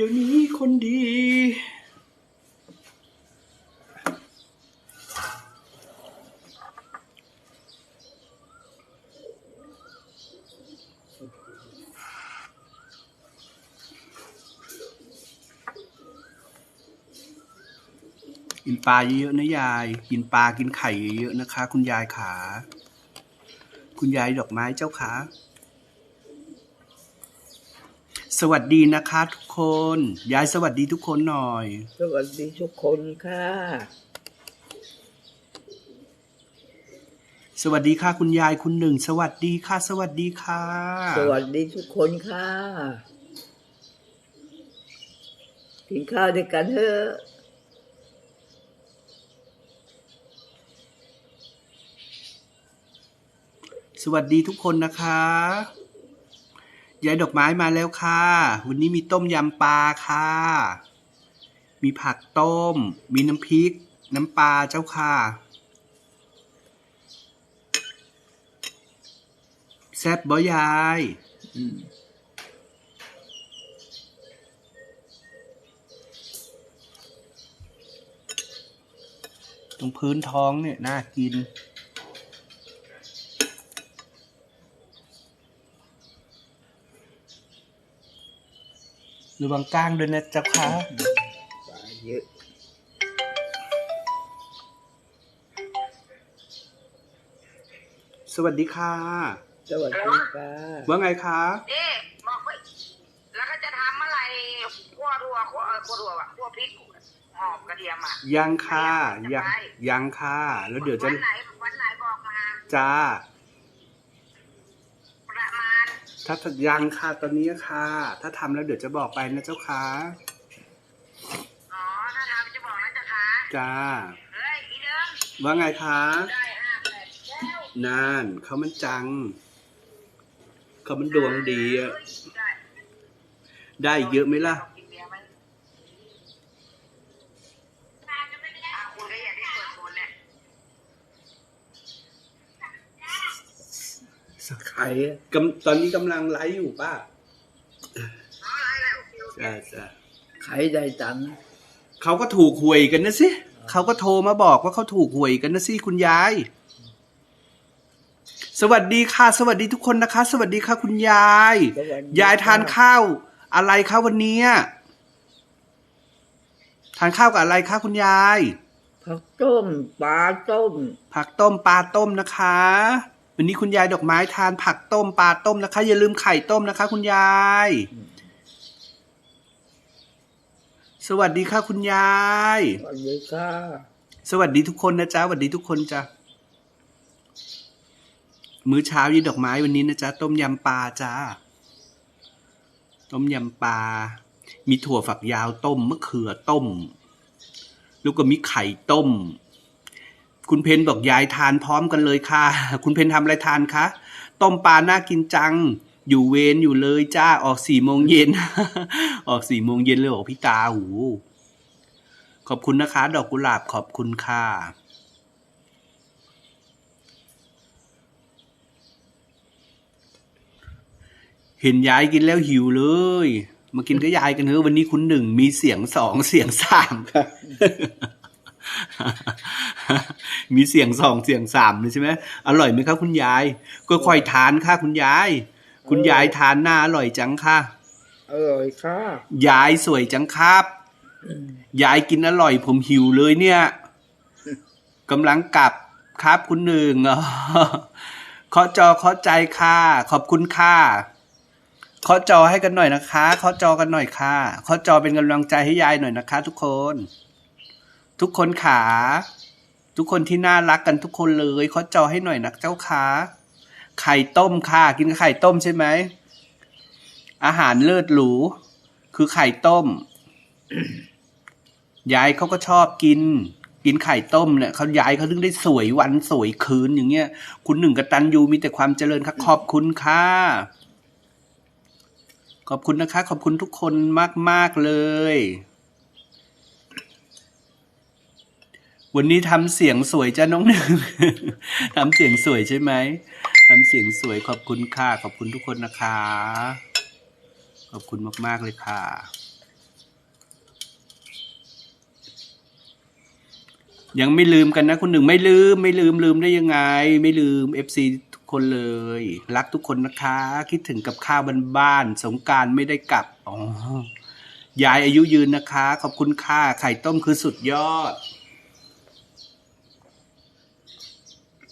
ดี๋ยวนี้คนดี กินปลาเยอะๆนะยาย กินปลากินไข่เยอะๆนะคะ คุณยายขา คุณยายดอกไม้เจ้าขา สวัสดีนะคะทุกคน ยายสวัสดีทุกคนหน่อย สวัสดีทุกคนค่ะ สวัสดีค่ะคุณยายคุณหนึ่ง สวัสดีค่ะ สวัสดีค่ะ สวัสดีทุกคนค่ะ กินข้าวด้วยกันเถอะสวัสดีทุกคนนะคะ ยายดอกไม้มาแล้วค่ะ วันนี้มีต้มยำปลาค่ะ มีผักต้ม มีน้ำพริก น้ำปลาเจ้าค่ะ แซ่บบ่ยายตรงพื้นท้องเนี่ย น่ากิน ระวังก้างด้วยนะเจ้าค่ะปลาเยอะสวัสดีค่ะ สวัสดีค่ะ ว่าไงคะ เอ๊ะบอกไปแล้วก็จะทำอะไรคั่วถั่วคั่วเออคั่วถั่วอะคั่วพริกหอมกระเทียมอะยังค่ะ ยังยังค่ะ แล้วเดี๋ยวจะ วันไหนวันไหนบอกมา จ้าประมาณ ถ้ายังค่ะตอนนี้ค่ะ ถ้าทำแล้วเดี๋ยวจะบอกไปนะเจ้าค่ะอ๋อ ถ้าทำจะบอกนะจ๊ะคะจ้า เฮ้ย อีเดิมว่าไงคะ ได้ห้าแปดแก้วนานเขามันจัง เขามันดวงดีอะเฮ้ยได้ได้เยอะไหมล่ะกินเบียร์ไหมอะคุณก็อยากได้เปิดคนเนี่ย ไข่กำตอนนี้กำลังไลฟ์อยู่ป้าอ๋ออะไรอะไรโอเคโอเคจ้าจ้าไข่ได้ตังค์เขาก็ถูกหวยกันนะสิเขาก็โทรมาบอกว่าเขาถูกหวยกันนะสิคุณยาย สวัสดีค่ะ สวัสดีทุกคนนะคะ สวัสดีค่ะ คุณยายสวัสดียายทานข้าว อะไรคะวันนี้ทานข้าวกับอะไรคะคุณยายผักต้มปลาต้ม ผักต้มปลาต้มนะคะ วันนี้คุณยายดอกไม้ทานผักต้มปลาต้มนะคะ อย่าลืมไข่ต้มนะคะ คุณยาย สวัสดีค่ะคุณยาย สวัสดีค่ะ สวัสดีทุกคนนะจ๊ะสวัสดีทุกคนจ้ะมื้อเช้ายีดอกไม้วันนี้นะจ๊ะต้มยำปลาจ้าต้มยำปลา มีถั่วฝักยาวต้มมะเขือต้ม แล้วก็มีไข่ต้ม คุณเพนบอกยายทานพร้อมกันเลยค่ะ คุณเพนทำอะไรทานคะต้มปลาน่ากินจัง อยู่เวรอยู่เลยจ้าออกสี่โมงเย็น ออกสี่โมงเย็นเลยเหรอพี่ตาหูขอบคุณนะคะ ดอกกุหลาบขอบคุณค่ะเห็นยายกินแล้วหิวเลย มากินกับยายกันเถอะวันนี้คุณหนึ่งมีเสียงสองเสียงสามค่ะ มีเสียงสองเสียงสามเลยใช่ไหมอร่อยไหมครับคุณยายก็ค่อยๆทานค่ะคุณยาย คุณยายทานหน้าอร่อยจังค่ะอร่อยค่ะยายสวยจังครับอืมยายกินอร่อย ผมหิวเลยเนี่ยกำลังกลับครับคุณหนึ่งอ๋อเคาะจอเคาะใจค่ะ ขอบคุณค่ะเคาะจอให้กันหน่อยนะคะเคาะจอกันหน่อยค่ะเคาะจอเป็นกำลังใจให้ยายหน่อยนะคะ ทุกคน ทุกคนขา ทุกคนที่น่ารักกันทุกคนเลยเคาจอให้หน่อยนะเจ้าค่ะไข่ต้มค่ะ กินกับไข่ต้มใช่ไหม อาหารเลิศหรู คือไข่ต้ม ยายเขาก็ชอบกิน กินไข่ต้มเนี่ยเขายายเขาถึงได้สวยวันสวยคืนอย่างเงี้ย คุณหนึ่งกระตันยูมีแต่ความเจริญค่ะขอบคุณค่ะขอบคุณนะคะ ขอบคุณทุกคนมาก ๆ เลย วันนี้ทำเสียงสวยจ้าน้องหนึ่งทำเสียงสวยใช่ไหมทำเสียงสวยขอบคุณค่ะ ขอบคุณทุกคนนะคะ ขอบคุณมากๆเลยค่ะ ยังไม่ลืมกันนะคุณหนึ่งไม่ลืม ไม่ลืมลืมได้ยังไง ไม่ลืมเอฟซีทุกคนเลย รักทุกคนนะคะ คิดถึงกับข้าวบ้านๆสงการไม่ได้กลับอ๋อยายอายุยืนนะคะ ขอบคุณค่ะไข่ต้มคือสุดยอด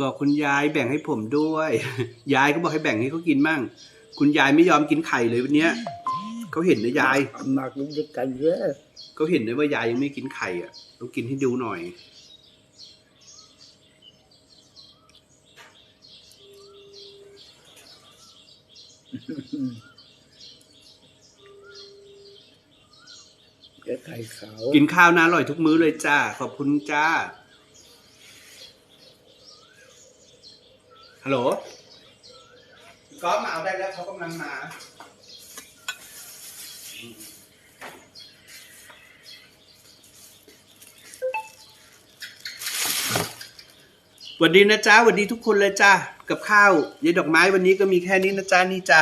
บอกคุณยายแบ่งให้ผมด้วย ยายก็บอกให้แบ่งให้เขากินมั่ง คุณยายไม่ยอมกินไข่เลยวันเนี้ยเขาเห็นนะยาย มากินด้วยกันเยอะเขาเห็นนะว่ายายยังไม่กินไข่อะต้องกินให้ดูหน่อยเดี๋ยวไข่ขาว กินข้าวนะอร่อยทุกมื้อเลยจ้า ขอบคุณจ้า ฮัลโหลก๊อฟมาเอาได้แล้วเขากำลังมาสวัสดีนะจ๊ะสวัสดีทุกคนเลยจ้ากับข้าวยายดอกไม้วันนี้ก็มีแค่นี้นะจ๊ะนี่จ้า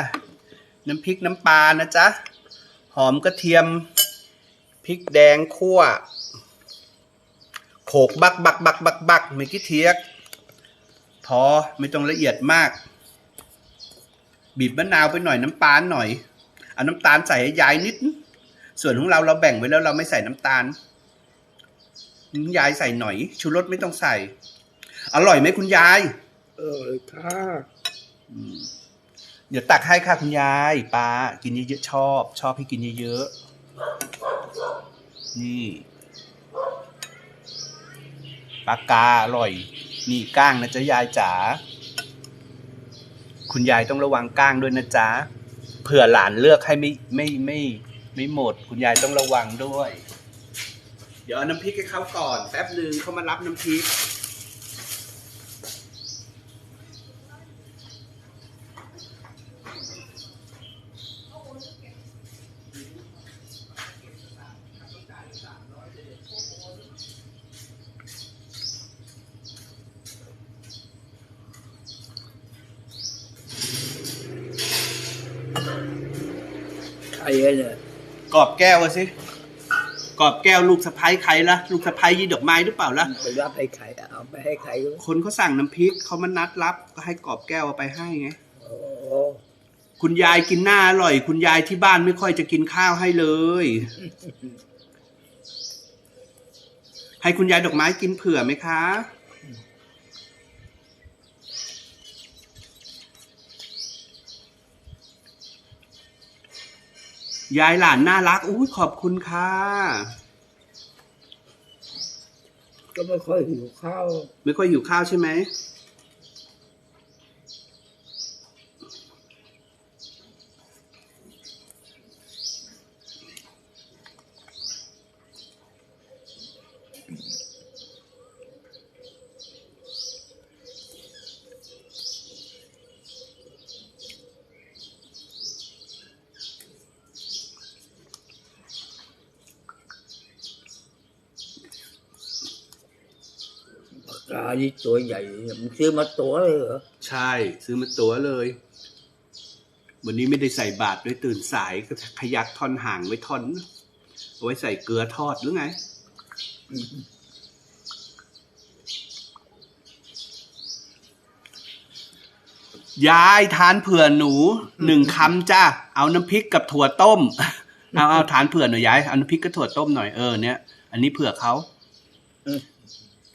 น้ำพริกน้ำปลานะจ๊ะหอมกระเทียมพริกแดงคั่วโขกบักบักบักบักบักไม่กี่เทียก พอไม่ต้องละเอียดมาก บีบมะนาวไปหน่อยน้ำตาลหน่อย เอาน้ำตาลใส่ให้ยายนิด ส่วนของเราเราแบ่งไว้แล้วเราไม่ใส่น้ำตาลยายใส่หน่อย ชูรสไม่ต้องใส่ อร่อยไหมคุณยาย เออค่ะเดี๋ยวตักให้ค่ะคุณยายปลากินเยอะๆชอบ ชอบให้กินเยอะๆนี่ปลากาอร่อย นี่ก้างนะจ๊ะยายจ๋า คุณยายต้องระวังก้างด้วยนะจ๊ะ เผื่อหลานเลือกให้ไม่ไม่ไม่ไม่หมด คุณยายต้องระวังด้วย เดี๋ยวเอาน้ำพริกให้เขาก่อนแป๊บหนึ่งเขามารับน้ำพริก ไข่อะเนี่ยกรอบแก้วอะสิกรอบแก้วลูกสะพ้ายใครละลูกสะพ้ายยีดอกไม้หรือเปล่าล่ะไปรับให้ไข่เอาไปให้ไข่ด้วยคนเขาสั่งน้ำพริกเขามานัดรับก็ให้กรอบแก้วเอาไปให้ไงโอ้คุณยายกินหน้าอร่อย คุณยายที่บ้านไม่ค่อยจะกินข้าวให้เลย ให้คุณยายดอกไม้กินเผื่อไหมคะ ยายหลานน่ารักอุ้ยขอบคุณค่ะก็ไม่ค่อยหิวข้าว ไม่ค่อยหิวข้าวใช่ไหม ปากกานี่ตัวใหญ่มันซื้อมาตัวเลยเหรอใช่ ซื้อมาตัวเลย วันนี้ไม่ได้ใส่บาตรด้วยตื่นสายก็ขยักท่อนห่างไว้ท่อนเอาไว้ใส่เกลือทอดหรือไงยายทานเผื่อหนูหนึ่งคำจ้าเอาน้ำพริกกับถั่วต้ม เอาเอาทานเผื่อหน่อยยายเอาน้ำพริกกับถั่วต้มหน่อยเออเนี่ยอันนี้เผื่อเขา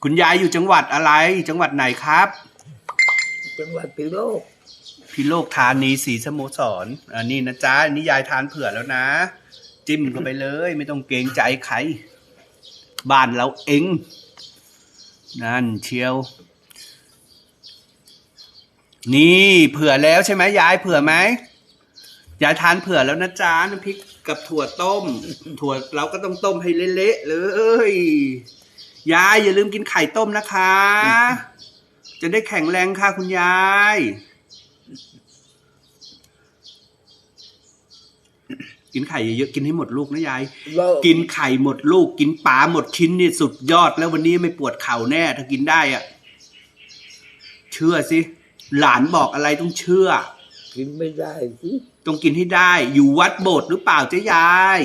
คุณยายอยู่จังหวัดอะไร จังหวัดไหนครับ จังหวัดพิโลก พิโลกธานีสีสโมสรอันนี้นะจ๊ะอันนี้ยายทานเผื่อแล้วนะ จิ้มเข้าไปเลย ไม่ต้องเกรงใจใคร บ้านเราเองนั่นเชียว นี่เผื่อแล้วใช่ไหมยายเผื่อไหมยายทานเผื่อแล้วนะจ๊ะน้ำพริกกับถั่วต้ม ถั่วเราก็ต้องต้มให้เละๆเลย ยายอย่าลืมกินไข่ต้มนะคะ จะได้แข็งแรงค่ะคุณยาย กินไข่เยอะๆกินให้หมดลูกนะยายเรากินไข่หมดลูก กินปลาหมดชิ้นนี่สุดยอดแล้ววันนี้ไม่ปวดเข่าแน่ถ้ากินได้อะเชื่อสิ หลานบอกอะไรต้องเชื่อ กินไม่ได้สิต้องกินให้ได้ อยู่วัดโบสถ์หรือเปล่าจ๊ะยาย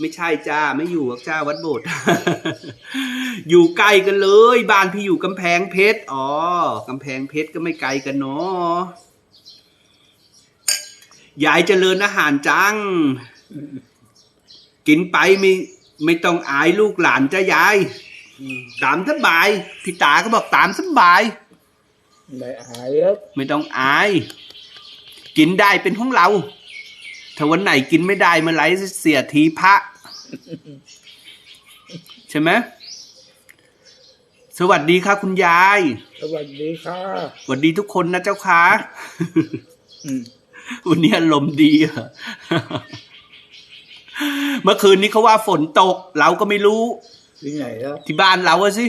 ไม่ใช่จ้าไม่อยู่กับจ้าวัดโบสถ์อยู่ใกล้กันเลย บ้านพี่อยู่กำแพงเพชรอ๋อกำแพงเพชรก็ไม่ไกลกันเนาะยายเจริญอาหารจัง กินไปไม่ไม่ต้องอายลูกหลานจ้ะยายอืมตามสบายพี่ตาก็บอกตามสบายไม่อายแล้วไม่ต้องอาย กินได้เป็นของเรา ถ้าวันไหนกินไม่ได้เมื่อไหรเสียทีพระ ใช่ไหมสวัสดีค่ะคุณยาย สวัสดีค่ะ สวัสดีทุกคนนะเจ้าค่ะอืมวันนี้อารมณ์ดีอะเมื่อคืนนี้เขาว่าฝนตก เราก็ไม่รู้ ที่ไหนแล้วที่บ้านเราอะสิ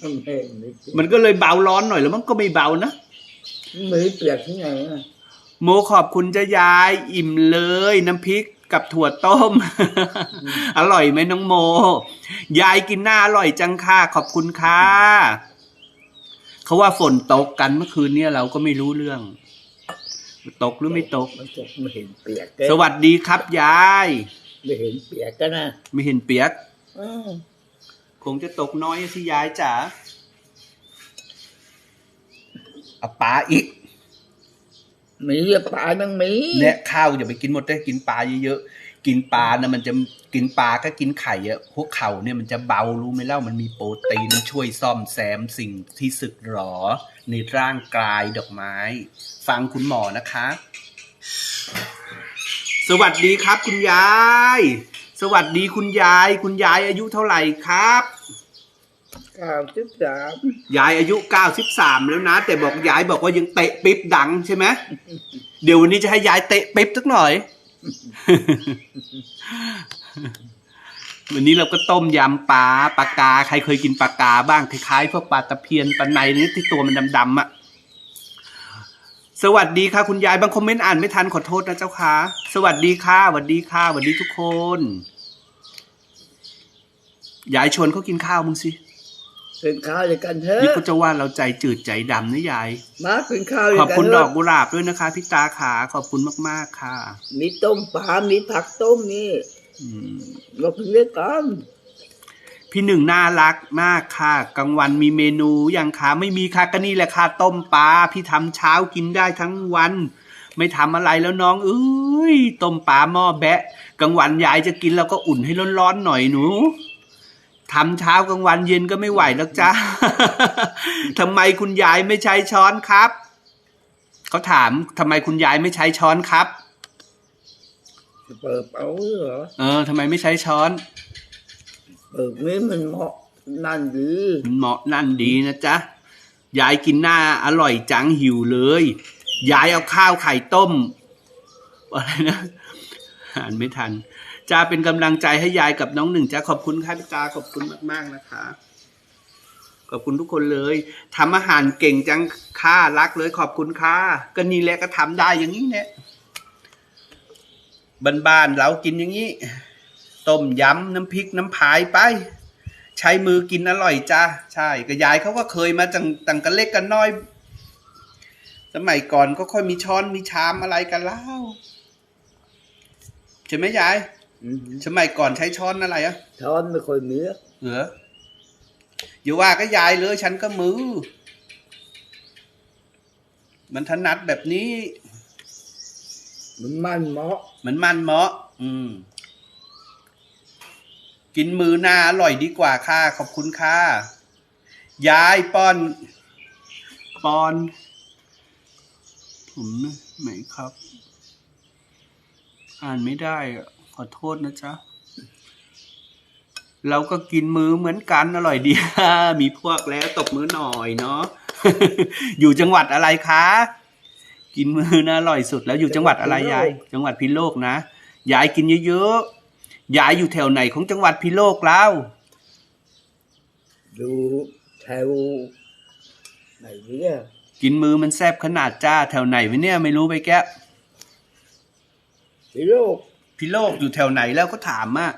ไม่ไม่มันก็เลยเบาร้อนหน่อยแล้วมันก็ไม่เบานะ ไม่เปียกที่ไหนอะ โมขอบคุณจ้ายายอิ่มเลยน้ำพริกกับถั่วต้ม อร่อยไหมน้องโม ยายกินหน้าอร่อยจังค่ะขอบคุณค่ะเขาว่าฝนตกกันเมื่อคืนเนี้เราก็ไม่รู้เรื่อง ตกหรือไม่ตก มันตกไม่เห็นเปียกแกสวัสดีครับยาย ไม่เห็นเปียกกันนะไม่เห็นเปียกอ้าวคงจะตกน้อยสิยายจ๋าเอาปลาอีก หมีอะปลายังหมีเนี่ยข้าวอย่าไปกินหมดได้กินปลาเยอะๆกินปลานะมันจะกินปลาก็กินไข่อะพวกเข่าเนี่ยมันจะเบารู้ไหมเล่ามันมีโปรตีนช่วยซ่อมแซมสิ่งที่สึกหรอ ในร่างกายดอกไม้ ฟังคุณหมอนะคะ สวัสดีครับ คุณยาย สวัสดีคุณยาย คุณยายอายุเท่าไหร่ครับ เก้าสิบสามยายอายุ93แล้วนะ แต่บอกยายบอกว่ายังเตะปิ๊บดังใช่ไหมเดี๋ยววันนี้จะให้ยายเตะปิ๊บสักหน่อย วันนี้เราก็ต้มยำปลาปลากา ใครเคยกินปลากาบ้างคล้ายๆพวกปลาตะเพียนปลาในนี่ที่ตัวมันดำๆอะ่ะสวัสดีค่ะคุณยายบางคอมเมนต์อ่านไม่ทันขอโทษนะเจ้าค่ะ สวัสดีค่ะสวัสดีค่ะสวัสดีทุกคนยายชวนเขากินข้าวมึงสิ เป็นข้าวด้วยกันเถอะนี่ก็จะว่าเราใจจืดใจดำนะยาย มาเป็นข้าวด้วยขอบกันคุณเถดอะอกกุหลาบด้วยนะคะพี่ตาขาขอบคุณมากๆค่ะ มีต้มปลา มีผักต้มนี่อืมเรากินด้วยกันพี่หนึ่งน่ารักมากค่ะกลางวันมีเมนูอย่างคะไม่มีค่ะก็นี่แหละค่ะต้มปลาพี่ทำเช้ากินได้ทั้งวัน ไม่ทำอะไรแล้วน้องเอ้ยต้มปลาหม้อแบะกลางวันยายจะกินเราก็อุ่นให้ร้อนๆหน่อยหนู ทำเช้ากลางวันเย็นก็ไม่ไหวแล้วจ้าทำไมคุณยายไม่ใช้ช้อนครับเขาถามทำไมคุณยายไม่ใช้ช้อนครับเปิดเอาเหรอเออทำไมไม่ใช้ช้อนเปิดนี้มันเหมาะนั่นดีเหมาะนั่นดีนะจ๊ะยายกินหน้าอร่อยจังหิวเลย ยายเอาข้าวไข่ต้มอะไรนะ อ่านไม่ทันจ้าเป็นกำลังใจให้ยายกับน้องหนึ่งจ้าขอบคุณค่ะพี่ตาขอบคุณมาก ๆนะคะ ขอบคุณทุกคนเลยทำอาหารเก่งจังค่ารักเลยขอบคุณค่ะก็นี่แหละก็ทำได้อย่างนี้เนี่ยบ้านๆเรากินอย่างนี้ ต้มยำน้ำพริกน้ำพายไป ใช้มือกินอร่อยจ้าใช่ก็ยายเขาก็เคยมาจังตังกันเล็กกันน้อย สมัยก่อนก็ค่อยมีช้อนมีชามอะไรกันแล้ว ใช่ไหมยายอืมสมัยก่อนใช้ช้อนอะไรอะช้อนไม่ค่อยมีเหรออย่าว่าก็ยายเลยฉันก็มือ มันถนัดแบบนี้ มันมันเหมาะ มันมันเหมาะ อืม กินมือหน้าอร่อยดีกว่าค่ะ ขอบคุณค่ะ ยายป้อน ป้อน ผมนะไหมครับ อ่านไม่ได้อะขอโทษนะจ๊ะ เราก็กินมือเหมือนกันอร่อยดี มีพวกแล้วตบมือหน่อยเนาะ อยู่จังหวัดอะไรคะ กินมือนะอร่อยสุดแล้วอยู่จังหวัดอะไรยาย จังหวัดพิโลกนะ ยายกินเยอะๆ ยายอยู่แถวไหนของจังหวัดพิโลกแล้วดูแถวไหนเนี่ยกินมือมันแซบขนาดจ้าแถวไหนวะเนี่ยไม่รู้ไปแกะ พี่โลกพี่โลกอยู่แถวไหนแล้วก็ถามอะ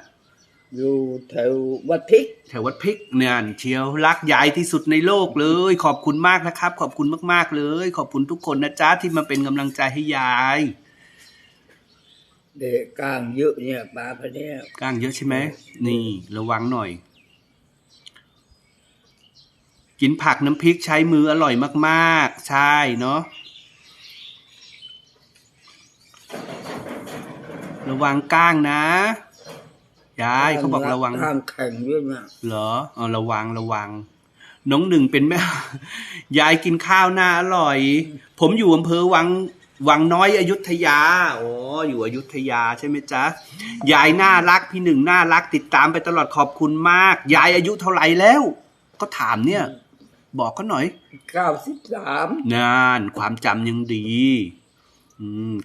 อยู่แถววัดทิกแถววัดพริกเนี่ยเชียวรักยายที่สุดในโลกเลย ขอบคุณมากนะครับ ขอบคุณมาก ๆ เลย ขอบคุณทุกคนนะจ๊ะที่มาเป็นกำลังใจให้ยายเด็กกลางเยอะเนี่ยปลาพะเนี่ยก้างเยอะใช่ไหมนี่ระวังหน่อย กินผักน้ำพริกใช้มืออร่อยมาก ๆ ใช่เนาะ ระวังก้างนะ ยายเขาบอกระวังทางแข่งด้วยนะเหรออ๋อระวังระวัง น้องหนึ่งเป็นแม่ ยายกินข้าวหน้าอร่อย ผมอยู่อำเภอวังวังน้อยอยุธยาอ๋ออยู่อยุธยาใช่ไหมจ๊ะ ยายน่ารักพี่หนึ่งน่ารักติดตามไปตลอดขอบคุณมาก ยายอายุเท่าไหร่แล้ว ก็ถามเนี่ย บอกเขาหน่อยเก้าสิบสามนานความจำยังดีอืม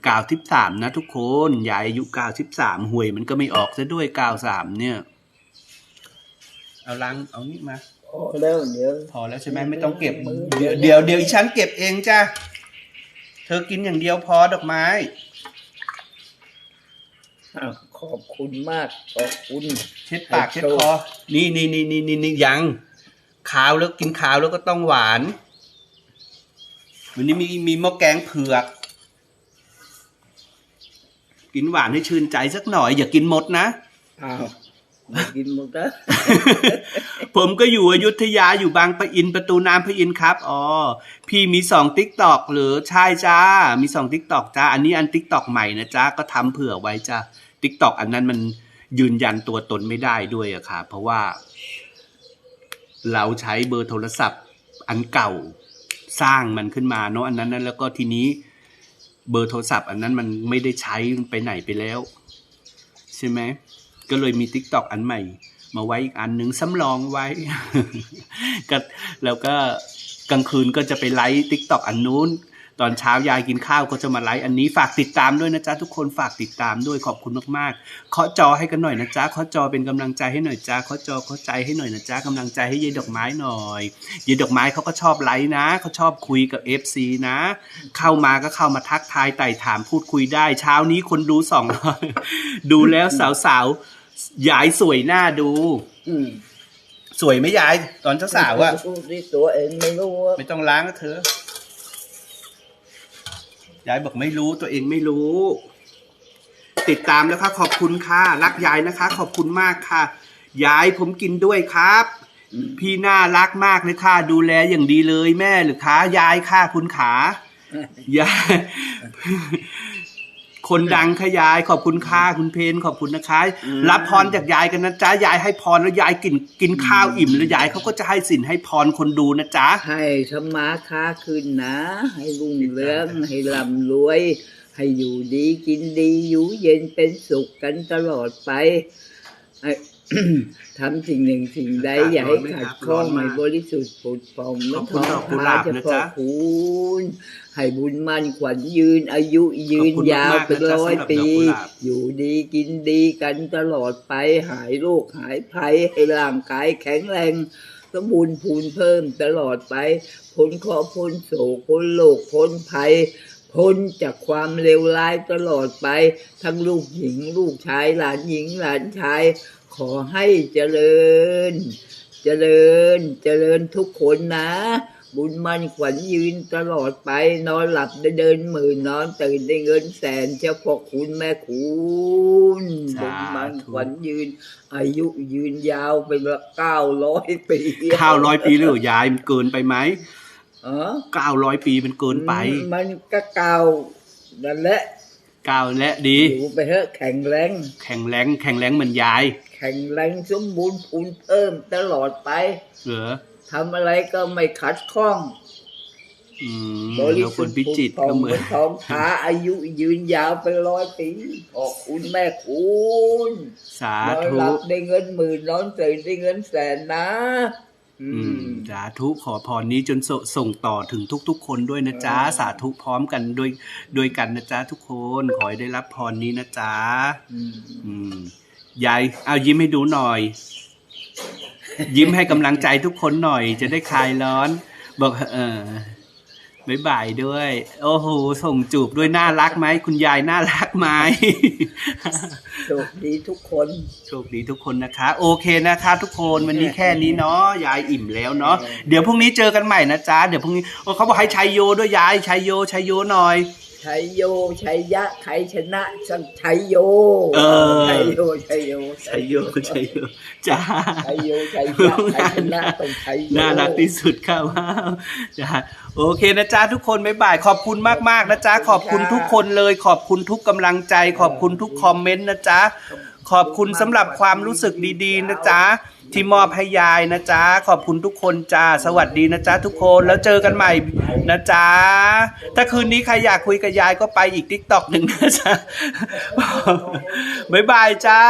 เก้าสิบสามนะทุกคนยายอายุเก้าสิบสามหวยมันก็ไม่ออกซะด้วยเก้าสามเนี่ย เอาลังเอานี่มาพอแล้วเดี๋ยวพอแล้วใช่ไหมไม่ต้องเก็บ เดี๋ยวเดี๋ยวเดี๋ยวอีฉันเก็บเองจ้ะเธอกินอย่างเดียวพอดอกไม้อ้าวขอบคุณมาก ขอบคุณ เช็ดปากเช็ดคอ นี่นี่นี่นี่นี่นี่ยังขาวแล้วกินขาวแล้วก็ต้องหวาน วันนี้มีมีหม้อแกงเผือก กินหวานให้ชื่นใจสักหน่อย อย่ากินหมดนะอ้าวไม่กินหมดนะผมก็อยู่อยุธยาอยู่บางปะอินประตูน้ำพระอินทร์ครับอ๋อพี่มีสองติ๊กตอกหรือใช่จ้า มีสองติ๊กตอกจ้า อันนี้อันติ๊กตอกใหม่นะจ้าก็ทำเผื่อไว้จ้าติ๊กตอกอันนั้นมันยืนยันตัวตนไม่ได้ด้วยอะค่ะ เพราะว่า เราใช้เบอร์โทรศัพท์อันเก่าสร้างมันขึ้นมาเนาะอันนั้นนะแล้วก็ทีนี้ เบอร์โทรศัพท์ อันนั้นมันไม่ได้ใช้มันไปไหนไปแล้ว ใช่ไหมก็เลยมีติ๊กตอกอันใหม่ มาไว้อีกอันหนึ่งสำรองไว้ก็แล้วก็กลางคืนก็จะไปไลฟ์ทิกตอกอันนู้น ตอนเช้ายายกินข้าวก็จะมาไลฟ์อันนี้ฝากติดตามด้วยนะจ๊ะทุกคนฝากติดตามด้วยขอบคุณมากๆเคาะจอให้กันหน่อยนะจ๊ะเคาะจอเป็นกำลังใจให้หน่อยจ้าเคาะจอเคาะใจให้หน่อยนะจ๊ะกำลังใจให้ยายดอกไม้หน่อยยายดอกไม้เขาก็ชอบไลฟ์นะเขาชอบคุยกับ FC นะ เข้ามาก็เข้ามาทักทายไต่ถามพูดคุยได้ เช้านี้คนดูสองดูแล้วสาวๆยายสวยหน้าดูอืมสวยไหมยาย ตอนสาวๆอะที่ตัวเองไม่รู้ว่าไม่ต้องล้างนะเธอ ยายบอกไม่รู้ตัวเองไม่รู้ ติดตามแล้วค่ะขอบคุณค่ะรักยายนะคะ ขอบคุณมากค่ะ ยายผมกินด้วยครับ พี่น่ารักมากเลยค่ะ ดูแลอย่างดีเลยแม่หรือคะยายค่ะคุณขายาย คนดังค่ะยายขอบคุณค่ะคุณเพนขอบคุณนะคะรับพรจากยายกันนะจ๊ะยายให้พรแล้วยายกินกินข้าวอิ่มแล้วยายเขาก็จะให้สินให้พรคนดูนะจ๊ะให้ธรรมาค้าขึ้นนะ ให้รุ่งเรืองให้ร่ำรวย ให้อยู่ดีกินดีอยู่เย็นเป็นสุขกันตลอดไปให้ ทำสิ่งหนึ่งสิ่งใดอากาศอย่าให้ร้อนไหมขัดครับข้องร้อนมากให้บริสุทธิ์ผุดผ่องขอบคุณดอกกุหลาบนะจ๊ะเฉพาคุณให้บุญมั่นขวัญยืน อายุยืนขอบคุณยาวมากๆเป็นนะจ๊ะร้อยสำหรับปีดอกกุหลาบอยู่ดีกินดีกันตลอดไปหายโรคหายภัยให้ร่างกายแข็งแรงสมบูรณ์พูนเพิ่มตลอดไปพ้นเคราะห์พ้นโศกพ้นโลกพ้นภัยพ้นจากความเลวร้ายตลอดไป ทั้งลูกหญิงลูกชายหลานหญิงหลานชาย ขอให้เจริญ เจริญ เจริญทุกคนนะ บุญมันขวัญยืนตลอดไป นอนหลับได้เดินหมื่นนอนตื่นได้เงินแสนเจ้าพ่อคุณแม่คุณบุญมันขวัญยืน อายุยืนยาวไปละเก้าร้อยปีข้าวร้อยปีเลยเหรอยายมันเกินไปไหมเออเก้าร้อยปีมันเกินไป มันก็เก่านั่นแหละเก้าและดี อยู่ไปเถอะแข็งแรง แข็งแรงแข็งแรงเหมือนยาย แข็งแรงสมบูรณ์พูนเพิ่มตลอดไป เหรอทำอะไรก็ไม่ขัดข้องอืมบริแล้วคสุทนธิ์พิจิตรผุดผ่ก็องเหมือนทองขาอายุยืนยาวไปร้อยปีขอบคุณแม่คุณ สานอนธุหลับได้เงินหมื่นนอนตื่นได้เงินแสนนะอือืมม สาธุขอพรนี้จนสส่งต่อถึงทุก ๆ คนด้วยนะจ๊ะ สาธุพร้อมกันด้วยด้วยกันนะจ๊ะทุกคนขอให้ได้รับพรนี้นะจ๊ะอืมอืมยายเอายิ้มให้ดูหน่อย ยิ้มให้กำลังใจทุกคนหน่อย จะได้คลายร้อน บอกเออ บ๊ายบายด้วย โอ้โห ส่งจูบด้วยน่ารักไหม คุณยายน่ารักไหมโชคดีทุกคน โชคดีทุกคนนะคะ โอเคนะคะ ทุกคนวันนี้แค่นี้เนาะยายอิ่มแล้วเนาะเดี๋ยวพรุ่งนี้เจอกันใหม่นะจ๊ะเดี๋ยวพรุ่งนี้โอ้เขาบอกให้ชัยโยด้วยยายชัยโยชัยโยหน่อย ชัยโยชัยยะใครชนะสังชัยโยเออชัยโยชัยโยชัยโยชัยโยจ้าชัยโยชัยยะใครชนะต้องชัยโยน่ารักที่สุดค่ะว้าวจ้าโอเคนะจ๊ะทุกคนบ๊ายบายขอบคุณมากๆนะจ๊ะขอบคุณทุกคนเลย ขอบคุณทุกกำลังใจ ขอบคุณทุกคอมเมนต์นะจ๊ะ ขอบคุณสำหรับความรู้สึกดีๆนะจ๊ะที่มอบให้ยายนะจ๊ะขอบคุณทุกคนจ้าสวัสดีนะจ๊ะทุกคนแล้วเจอกันใหม่นะจ๊ะถ้าคืนนี้ใครอยากคุยกับยายก็ไปอีกทิกตอกหนึ่งนะจ๊ะบ๊ายบายจ้า